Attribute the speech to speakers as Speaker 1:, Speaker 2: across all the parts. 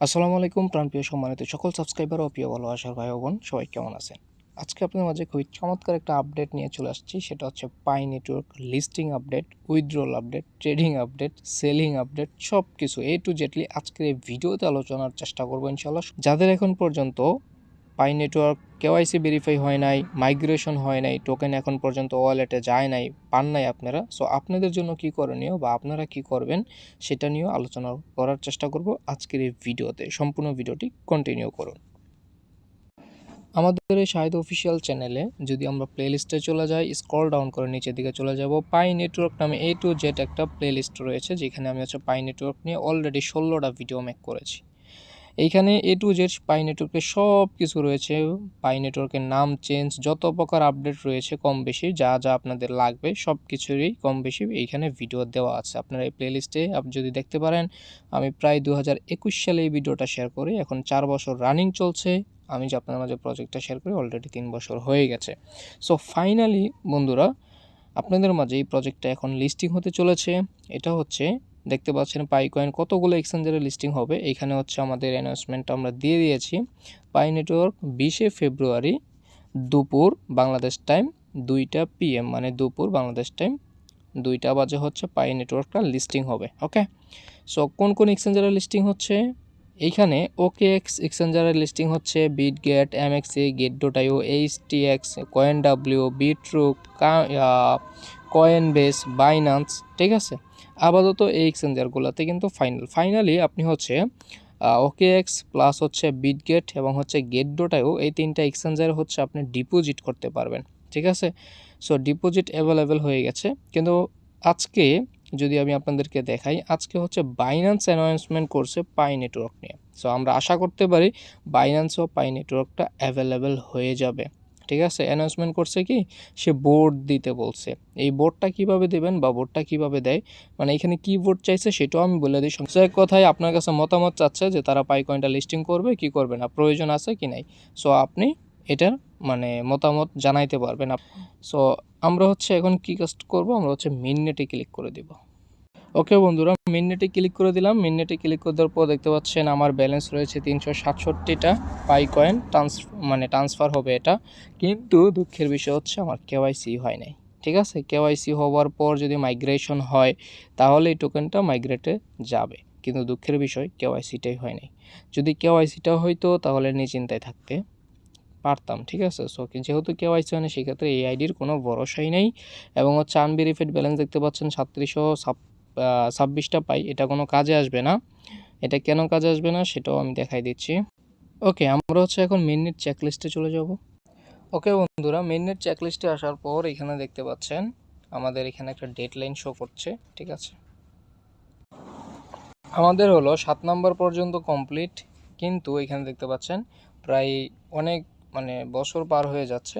Speaker 1: আসসালামু আলাইকুম, প্রাণপ্রিয় সম্মানিত সকল সাবস্ক্রাইবার ও প্রিয় ভালোবাসার ভাই বোন, সবাই কেমন আছেন? আজকে আপনাদের মাঝে খুবই চমৎকার একটা আপডেট নিয়ে চলে আসছি। সেটা হচ্ছে Pi network listing update withdrawal update trading update selling update সব কিছু এ টু জেটলি আজকের এই ভিডিওতে আলোচনার চেষ্টা করব ইনশাল্লাহ যাদের এখন পর্যন্ত পাই নেটওয়ার্ক কেওয়াইসি ভেরিফাই হয় নাই মাইগ্রেশন হয় নাই টোকেন এখন পর্যন্ত ওয়ালেটে যায় নাই, পান নাই আপনারা। সো আপনাদের জন্য কি করণীয় বা আপনারা কি করবেন সেটা নিয়েও আলোচনা করার চেষ্টা করব আজকের এই ভিডিওতে। সম্পূর্ণ ভিডিওটি কন্টিনিউ করুন। আমাদের এই শাহিদ অফিসিয়াল চ্যানেলে যদি আমরা প্লেলিস্টে চলে যাই স্ক্রল ডাউন করে নিচের দিকে চলে যাব। পাই নেটওয়ার্ক নামে এ টু জেড একটা প্লেলিস্ট রয়েছে, যেখানে আমি হচ্ছে পাই নেটওয়ার্ক নিয়ে অলরেডি ষোলোটা ভিডিও মেক করেছি। এইখানে এ টু জেড পাই নেটওয়ার্কের সব কিছু রয়েছে। পাই নেটওয়ার্কের নাম চেঞ্জ যত প্রকার আপডেট রয়েছে কম বেশি, যা যা আপনাদের লাগবে সব কিছুরই কম বেশি এইখানে ভিডিও দেওয়া আছে। আপনারা এই প্লেলিস্টে আপনি যদি দেখতে পারেন, আমি প্রায় দু হাজার একুশ সালে এই ভিডিওটা শেয়ার করি। এখন চার বছর রানিং চলছে। আমি যে আপনার মাঝে প্রজেক্টটা শেয়ার করি অলরেডি তিন বছর হয়ে গেছে। সো ফাইনালি বন্ধুরা, আপনাদের মাঝে এই প্রজেক্টটা এখন লিস্টিং হতে চলেছে। এটা হচ্ছে দেখতে পাচ্ছেন পাই কয়েন কতগুলো এক্সচেঞ্জারে লিস্টিং হবে। এখানে হচ্ছে আমাদের অ্যানাউন্সমেন্টটা আমরা দিয়ে দিয়েছি। পাই নেটওয়ার্ক বিশে ফেব্রুয়ারি দুপুর বাংলাদেশ টাইম দুইটা পিএম মানে দুপুর বাংলাদেশ টাইম দুইটা বাজে হচ্ছে পাই নেটওয়ার্কটা লিস্টিং হবে ওকে সো কোন কোন এক্সচেঞ্জারে লিস্টিং হচ্ছে? এইখানে ওকে এক্স এক্সচেঞ্জারের লিস্টিং হচ্ছে Bitget MEXC Gate dot IO H T X coin W বিটরুক coin base Binance ঠিক আছে? আপাতত এই এক্সচেঞ্জারগুলোতে কিন্তু ফাইনাল ফাইনালি আপনি হচ্ছে ওকে এক্স প্লাস হচ্ছে বিটগেট এবং হচ্ছে গেট ডোটায়ও এই তিনটা এক্সচেঞ্জার হচ্ছে আপনি ডিপোজিট করতে পারবেন, ঠিক আছে? সো ডিপোজিট অ্যাভেলেবেল হয়ে গেছে। কিন্তু আজকে যদি আমি আপনাদেরকে দেখাই, আজকে হচ্ছে বাইন্যান্স অ্যানাউন্সমেন্ট করছে পাই নেটওয়ার্ক নিয়ে। সো আমরা আশা করতে পারি বাইন্যান্স ও পাই নেটওয়ার্কটা অ্যাভেলেবেল হয়ে যাবে। ঠিক আছে? অ্যানাউন্সমেন্ট করছে কি? সে বোর্ড দিতে বলছে। এই বোর্ডটা কীভাবে দেবেন বা বোর্ডটা কীভাবে দেয়? মানে এখানে কি বোর্ড চাইছে সেটাও আমি বলে দিই। সো এক কথায় আপনার কাছে মতামত চাচ্ছে যে তারা পাই কয়েনটা লিস্টিং করবে, কি করবে না, প্রয়োজন আছে কি নাই? সো আপনি এটার মানে মতামত জানাইতে পারবেন। সো আমরা হচ্ছে এখন কি কাজ করব? আমরা হচ্ছে মিননেটে ক্লিক করে দিব। ওকে বন্ধুরা মিননেটে ক্লিক করে দিলাম। মিননেটে ক্লিক করে দেওয়ার পর দেখতে পাচ্ছেন আমার ব্যালেন্স রয়েছে তিনশো সাতষট্টিটা পাই কয়েন ট্রান্স মানে ট্রান্সফার হবে এটা। কিন্তু দুঃখের বিষয় হচ্ছে আমার কেওয়াইসি হয় নাই। ঠিক আছে? কেওয়াইসি হওয়ার পর যদি মাইগ্রেশন হয়, তাহলে এই টোকেনটা মাইগ্রেটে যাবে। কিন্তু দুঃখের বিষয় কেওয়াইসিটাই হয় নাই। যদি কেওয়াইসিটা হইতো, তাহলে নিশ্চিন্তায় থাকতে পারতাম। ঠিক আছে? সো যেহেতু কেওয়াইসি হয় না সেক্ষেত্রে এই আইডির কোনো ভরসাই নেই। এবং হচ্ছে আনভেরিফাইড ব্যালেন্স দেখতে পাচ্ছেন সাতত্রিশশো ছাব্বিশটা পাই, এটা কোনো কাজে আসবে না। এটা কেন কাজে আসবে না সেটাও আমি দেখাই দিচ্ছি। ওকে, আমরা হচ্ছে এখন মেননেট চেকলিস্টে চলে যাব। ওকে বন্ধুরা মেননেট চেকলিস্টে আসার পর এখানে দেখতে পাচ্ছেন, আমাদের এখানে একটা ডেট লাইন শো করছে, ঠিক আছে? আমাদের হলো সাত নাম্বার পর্যন্ত কমপ্লিট কিন্তু এখানে দেখতে পাচ্ছেন, প্রায় অনেক মানে বছর পার হয়ে যাচ্ছে।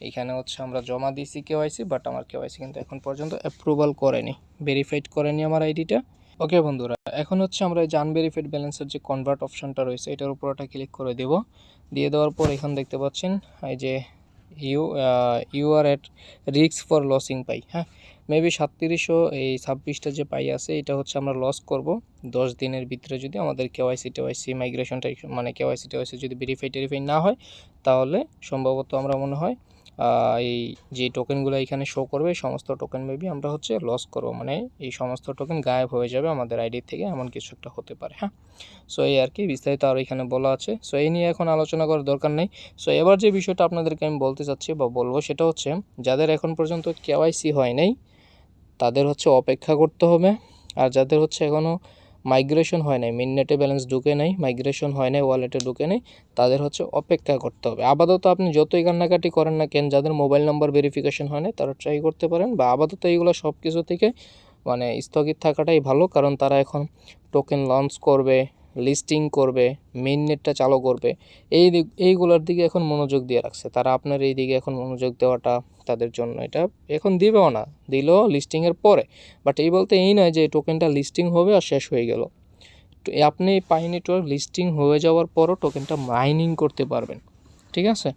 Speaker 1: এখানে হচ্ছে আমরা জমা দিয়েছি কেওয়াইসি বাট আমার কেওয়াইসি কিন্তু এখন পর্যন্ত অ্যাপ্রুভাল করেনি ভেরিফাইড করেনি আমার আইডিটা। ওকে বন্ধুরা, এখন হচ্ছে আমরা এই জান ভেরিফাইড ব্যালেন্সের যে কনভার্ট অপশনটা রয়েছে, এটার উপর ওটা ক্লিক করে দেব। দিয়ে দেওয়ার পর এখানে দেখতে পাচ্ছেন, এই যে ইউ ইউ আর এট রিক্স ফর লসিং পাই হ্যাঁ? মেবি সাতত্রিশশো, এই ছাব্বিশটা যে পাই আছে, এটা হচ্ছে আমরা লস করব। দশ দিনের ভিতরে যদি আমাদের কেওয়াইসি টেওয়াইসি মাইগ্রেশনটা মানে কেওয়াইসি টেওয়াইসি যদি ভেরিফাই টেরিফাই না হয়, তাহলে সম্ভবত আমরা মনে হয় এই যে টোকেনগুলো এখানে শো করবে, এই সমস্ত টোকেন মেবি আমরা হচ্ছে লস করব। মানে এই সমস্ত টোকেন গায়েব হয়ে যাবে আমাদের আইডি থেকে, এমন কিছু একটা হতে পারে হ্যাঁ? সো এই আর কি, বিস্তারিত আরও এখানে বলা আছে। সো এই নিয়ে এখন আলোচনা করার দরকার নেই। সো এবার যে বিষয়টা আপনাদেরকে আমি বলতে চাচ্ছি বা বলব, সেটা হচ্ছে যাদের এখন পর্যন্ত কেওয়াইসি হয় নাই, তাদের হচ্ছে অপেক্ষা করতে হবে। আর যাদের হচ্ছে এখনও মাইগ্রেশন হয় নাই মিননেটে ব্যালেন্স ঢুকে নেই মাইগ্রেশন হয় নাই ওয়ালেটে ঢুকে নেই, তাদের হচ্ছে অপেক্ষা করতে হবে। আপাতত আপনি যতই কান্নাকাটি করেন না কেন, যাদের মোবাইল নাম্বার ভেরিফিকেশন হয় না তারা ট্রাই করতে পারেন বা আপাতত এইগুলো সব কিছু থেকে মানে স্থগিত থাকাটাই ভালো, কারণ তারা এখন টোকেন লঞ্চ করবে লিস্টিং করবে মেইন নেটটা চালু করবে, এই দিক, এইগুলোর দিকে এখন মনোযোগ দিয়ে রাখছে। তারা আপনার এই দিকে এখন মনোযোগ দেওয়াটা তাদের জন্য এটা এখন দিবেও না, দিল লিস্টিংয়ের পরে। বাট এই বলতে এই নয় যে টোকেনটা লিস্টিং হবে আর শেষ হয়ে গেল। আপনি পাই নেটওয়ার্ক লিস্টিং হয়ে যাওয়ার পরও টোকেনটা মাইনিং করতে পারবেন। ঠিক আছে?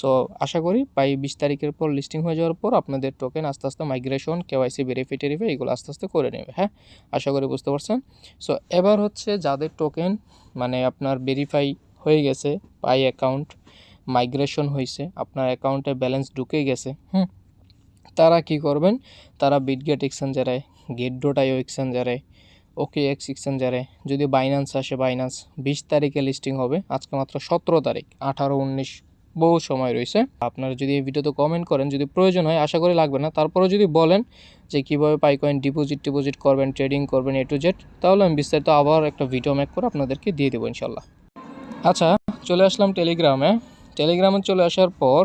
Speaker 1: সো আশা করি পাই বিশ তারিখের পর লিস্টিং হয়ে যাওয়ার পর আপনাদের টোকেন আস্তে আস্তে মাইগ্রেশন কেওয়াইসি ভেরিফাই টেরিফাই এগুলো আস্তে আস্তে করে নেবে হ্যাঁ? আশা করি বুঝতে পারছেন? সো এবার হচ্ছে যাদের টোকেন মানে আপনার ভেরিফাই হয়ে গেছে পাই অ্যাকাউন্ট মাইগ্রেশন হয়েছে, আপনার অ্যাকাউন্টে ব্যালেন্স ঢুকে গেছে, হুম? তারা কি করবেন? তারা বিটগেট এক্সচেঞ্জারে গেট ডট আইও এক্সচেঞ্জারে ওকে এক্স এক্সচেঞ্জারে যদি বাইন্যান্স আসে বাইন্যান্স বিশ তারিখে লিস্টিং হবে, আজকে মাত্র সতেরো তারিখ, আঠারো উনিশ, বহু সময় রয়েছে। আপনারা যদি এই ভিডিওতে কমেন্ট করেন, যদি প্রয়োজন হয়, আশা করি লাগবে না তারপরে যদি বলেন যে কীভাবে পাইকয়েন ডিপোজিট টিপোজিট করবেন ট্রেডিং করবেন এ টু জেড তাহলে আমি বিস্তারিত আবার একটা ভিডিও মেক করে আপনাদেরকে দিয়ে দেবো ইনশাল্লাহ আচ্ছা চলে আসলাম টেলিগ্রামে টেলিগ্রামে চলে আসার পর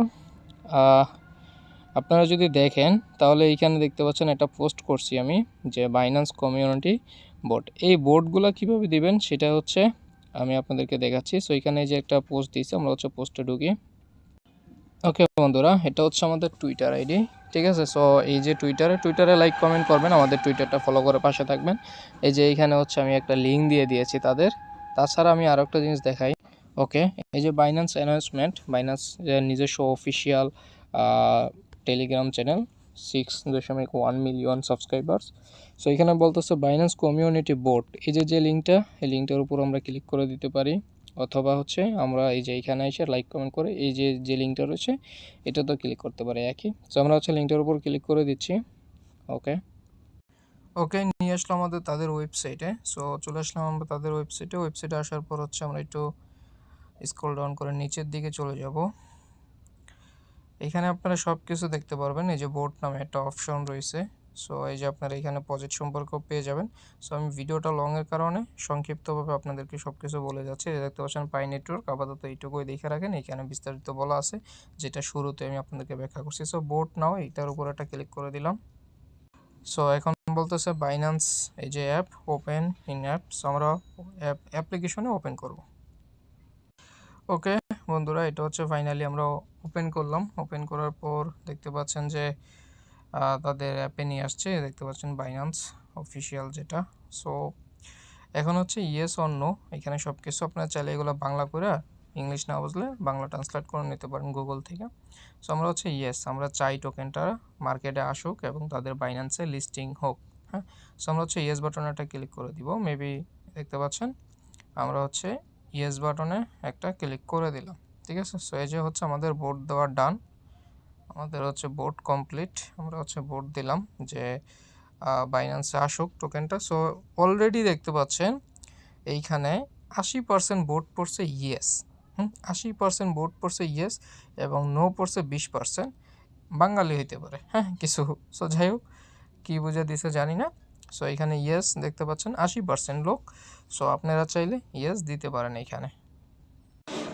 Speaker 1: আপনারা যদি দেখেন, তাহলে এইখানে দেখতে পাচ্ছেন একটা পোস্ট করছি আমি, যে বাইন্যান্স কমিউনিটি বোর্ড। এই বোর্ডগুলো কীভাবে দিবেন সেটা হচ্ছে আমি আপনাদেরকে দেখাচ্ছি। সো এখানে যে একটা পোস্ট দিয়েছি, আমরা হচ্ছে পোস্টে ঢুকি। ওকে বন্ধুরা, এটা হচ্ছে আমাদের টুইটার আইডি ঠিক আছে? সো এই যে টুইটারে টুইটারে লাইক কমেন্ট করবেন, আমাদের টুইটারটা ফলো করে পাশে থাকবেন। এই যে এইখানে হচ্ছে আমি একটা লিঙ্ক দিয়ে দিয়েছি তাদের। তাছাড়া আমি আরও একটা জিনিস দেখাই। ওকে এই যে বাইন্যান্স অ্যানাউন্সমেন্ট বাইন্যান্স নিজস্ব অফিসিয়াল টেলিগ্রাম চ্যানেল সিক্স দশমিক ওয়ান মিলিয়ন সাবস্ক্রাইবার্স সো এখানে বলতেছে বাইন্যান্স কমিউনিটি বোর্ড এই যে যে লিঙ্কটা এই লিঙ্কটার উপর আমরা ক্লিক করে দিতে পারি। অথবা হচ্ছে আমরা এই যে, এখানে এসে লাইক কমেন্ট করে এই যে যে লিঙ্কটা রয়েছে, এটা তো ক্লিক করতে পারি একই। সো আমরা হচ্ছে লিঙ্কটার উপর ক্লিক করে দিচ্ছি। ওকে ওকে নিয়ে আসলাম আমাদের তাদের ওয়েবসাইটে সো চলে আসলাম আমরা তাদের ওয়েবসাইটে ওয়েবসাইটে আসার পর হচ্ছে আমরা একটু স্ক্রল ডাউন করে নিচের দিকে চলে যাব। এখানে আপনারা সব কিছু দেখতে পারবেন। এই যে বোর্ড নামে একটা অপশন রয়েছে। সো এই যে আপনারা এখানে প্রজেক্ট সম্পর্কেও পেয়ে যাবেন। সো আমি ভিডিওটা লংয়ের কারণে সংক্ষিপ্তভাবে আপনাদেরকে সব কিছু বলে যাচ্ছি। দেখতে পাচ্ছেন পাই নেটওয়ার্ক আপাতত এইটুকুই দেখে রাখেন। এখানে বিস্তারিত বলা আছে, যেটা শুরুতে আমি আপনাদেরকে ব্যাখ্যা করছি। সো বোর্ড নাও, এইটার উপর একটা ক্লিক করে দিলাম। সো এখন বলতেছে বাইন্যান্স এই যে app open in app so আমরা অ্যাপ অ্যাপ্লিকেশনে ওপেন করব। ওকে বন্ধুরা, এটা হচ্ছে ফাইনালি আমরা ওপেন করলাম। ওপেন করার পর দেখতে পাচ্ছেন যে তাদের অ্যাপে নিয়ে আসছে। দেখতে পাচ্ছেন বাইন্যান্স অফিসিয়াল যেটা। সো এখন হচ্ছে ইয়েস অন্য এখানে সব কিছু আপনার চাইলে এগুলো বাংলা করে ইংলিশ না বুঝলে বাংলা ট্রান্সলেট করে নিতে পারেন গুগল থেকে। সো আমরা হচ্ছে ইয়েস আমরা চাই টোকেনটা মার্কেটে আসুক এবং তাদের বাইন্যান্সে লিস্টিং হোক। হ্যাঁ? সো আমরা হচ্ছে ইয়েস বাটনে একটা ক্লিক করে দিব। মেবি দেখতে পাচ্ছেন, আমরা হচ্ছে ইয়েস বাটনে একটা ক্লিক করে দিলাম। ঠিক আছে? সো এই যে হচ্ছে আমাদের বোর্ড দেওয়া ডান আমাদের হচ্ছে বোর্ড কমপ্লিট আমরা হচ্ছে বোর্ড দিলাম যে বাইন্যান্সে আসুক টোকেনটা সো অলরেডি দেখতে পাচ্ছেন, এইখানে আশি পার্সেন্ট বোর্ড পড়ছে ইয়েস হুম? আশি পার্সেন্ট বোর্ড পড়ছে ইয়েস এবং নো পড়ছে বিশ পার্সেন্ট বাঙালি হইতে পারে। হ্যাঁ কিছু। সো যাই হোক, কী বুঝে দিছে জানি না। সো এখানে ইয়েস দেখতে পাচ্ছেন, আশি পার্সেন্ট লোক। সো আপনারা চাইলে ইয়েস দিতে পারেন এখানে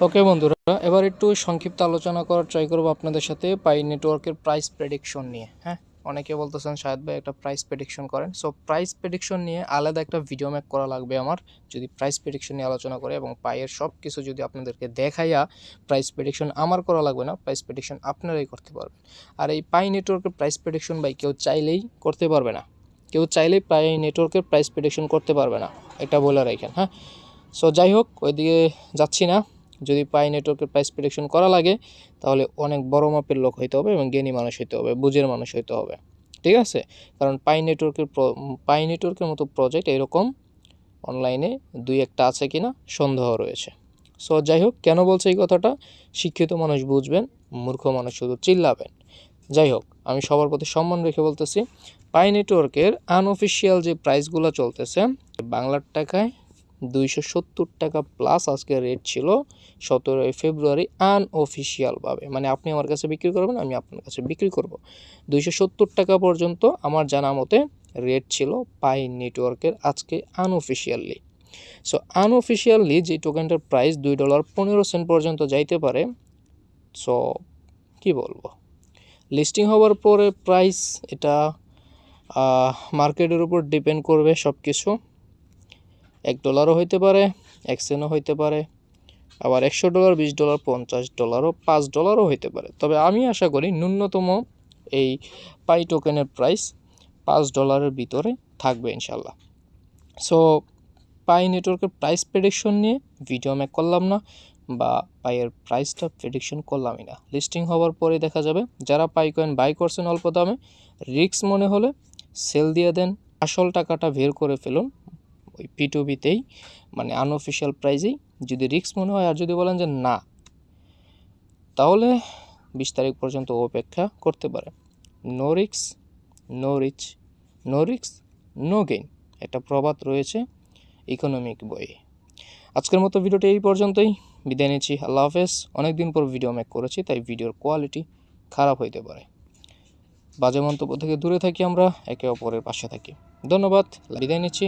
Speaker 1: ওকে বন্ধুরা, এবার একটু সংক্ষিপ্ত আলোচনা করার ট্রাই করব আপনাদের সাথে পাই নেটওয়ার্কের প্রাইস প্রেডিকশন নিয়ে হ্যাঁ? অনেকে বলতেছেন শায়দ ভাই, একটা প্রাইস প্রেডিকশন করেন। সো প্রাইস প্রেডিকশন নিয়ে আলাদা একটা ভিডিও মেক করা লাগবে আমার। যদি প্রাইস প্রেডিকশন নিয়ে আলোচনা করে এবং পাইয়ের সব কিছু যদি আপনাদেরকে দেখাইয়া প্রাইস প্রেডিকশন আমার করা লাগবে না প্রাইস প্রেডিকশন আপনারাই করতে পারবেন। আর এই পাই নেটওয়ার্কের প্রাইস প্রেডিকশন ভাই, কেউ চাইলেই করতে পারবে না। কেউ চাইলেই পাই নেটওয়ার্কের প্রাইস প্রেডিকশন করতে পারবে না। এটা বলে রাখেন হ্যাঁ? সো যাই হোক, ওইদিকে যাচ্ছি না। যদি পাই নেটওয়ার্কের প্রাইস প্রেডিকশন করা লাগে, তাহলে অনেক বড় মাপের লোক হইতে হবে এবং জ্ঞানী মানুষ হইতে হবে, বুঝের মানুষ হইতে হবে। ঠিক আছে? কারণ পাই নেটওয়ার্কের পাই নেটওয়ার্কের মতো প্রজেক্ট এরকম অনলাইনে দুই একটা আছে কিনা সন্দেহ রয়েছে। সো যাই হোক, কেন বলছে এই কথাটা? শিক্ষিত মানুষ বুঝবেন, মূর্খ মানুষ শুধু চিল্লাবেন। যাই হোক, আমি সবার প্রতি সম্মান রেখে বলতেছি, পাই নেটওয়ার্কের আনঅফিসিয়াল যে প্রাইসগুলো চলতেছে, বাংলার টাকায় দুইশো সত্তর টাকা প্লাস আজকে রেট ছিল সতেরোই ফেব্রুয়ারি আনঅফিসিয়ালভাবে মানে আপনি আমার কাছে বিক্রি করবেন, আমি আপনার কাছে বিক্রি করব। দুইশো সত্তর টাকা পর্যন্ত আমার জানা মতে রেট ছিল পাই নেটওয়ার্কের আজকে আনঅফিসিয়ালি সো আনঅফিসিয়ালি যে টোকেনটার প্রাইস দুই ডলার পনেরো সেন্ট পর্যন্ত যাইতে পারে সো কি বলব? লিস্টিং হওয়ার পরে প্রাইস এটা মার্কেটের উপর ডিপেন্ড করবে সব কিছু এক ডলারও হইতে পারে, এক সেন্টও হইতে পারে, আবার একশো ডলার বিশ ডলার পঞ্চাশ ডলারও পাঁচ ডলারও হইতে পারে। তবে আমি আশা করি ন্যূনতম এই পাই টোকেনের প্রাইস পাঁচ ডলারের ভিতরে থাকবে ইনশাল্লাহ সো পাই নেটওয়ার্কের প্রাইস প্রেডিকশন নিয়ে ভিডিও মেক করলাম না বা পাইয়ের প্রাইসটা প্রেডিকশন করলামই না। লিস্টিং হওয়ার পরে দেখা যাবে, যারা পাই কয়েন বাই করছেন অল্প দামে রিক্স মনে হলে সেল দিয়ে দেন, আসল টাকাটা বের করে ফেলুন ওই পিটুবিতেই মানে আনঅফিসিয়াল প্রাইজেই যদি রিক্স মনে হয় আর যদি বলেন যে না, তাহলে বিশ তারিখ পর্যন্ত অপেক্ষা করতে পারে। নো রিক্স নো রিচ নো রিক্স নো গেইন একটা প্রবাদ রয়েছে ইকোনমিক বইয়ে। আজকের মতো ভিডিওটি এই পর্যন্তই। বিদায় নিচ্ছি। আল্লাহ হাফেজ। অনেকদিন পর ভিডিও মেক করেছি, তাই ভিডিওর কোয়ালিটি খারাপ হইতে পারে। বাজে মন্তব্য থেকে দূরে থাকি আমরা, একে অপরের পাশে থাকি। ধন্যবাদ। বিদায় নিচ্ছি।